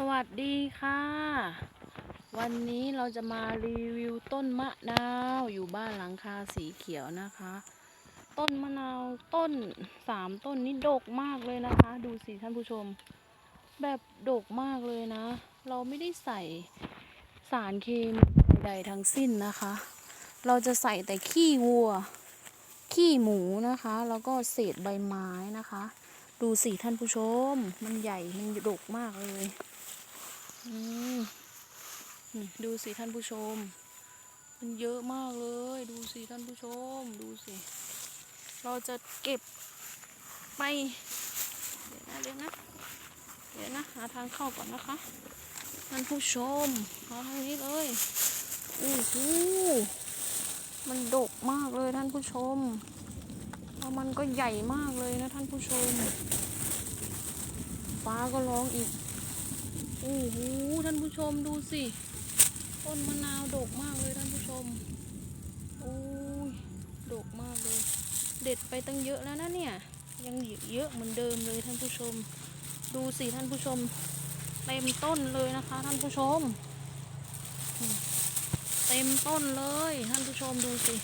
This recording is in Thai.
สวัสดีค่ะ วันนี้เราจะมารีวิวต้นมะนาวอยู่บ้านหลังคาสีเขียวนะคะ ต้นมะนาวต้นสามต้นนี้ดกมากเลยนะคะ ดูสิท่านผู้ชม แบบดกมากเลยนะ เราไม่ได้ใส่สารเคมีใดๆทั้งสิ้นนะคะ เราจะใส่แต่ขี้วัว ขี้หมูนะคะ แล้วก็เศษใบไม้นะคะ ดูสิท่านผู้ชม มันใหญ่ มันดกมากเลยดูสิท่านผู้ชม มันเยอะมากเลย ดูสิท่านผู้ชม ดูสิ เราจะเก็บไปเดี๋ยวนะเดี๋ยวนะ เดี๋ยวนะ หาทางเข้าก่อนนะคะ ท่านผู้ชมมาทางนี้เลยโอ้โหมันดกมากเลยท่านผู้ชม มันก็ใหญ่มากเลยนะท่านผู้ชม ฟ้าก็ร้องอีก โอ้โหท่านผู้ชมดูสิ ต้นมะนาวดกมากเลยท่านผู้ชม โอ้ยดกมากเลย เด็ดไปตั้งเยอะแล้วนะเนี่ย ยังเยอะเหมือนเดิมเลยท่านผู้ชม ดูสิท่านผู้ชม เต็มต้นเลยนะคะ ท่านผู้ชม เต็มต้นเลยท่านผู้ชมดูสิ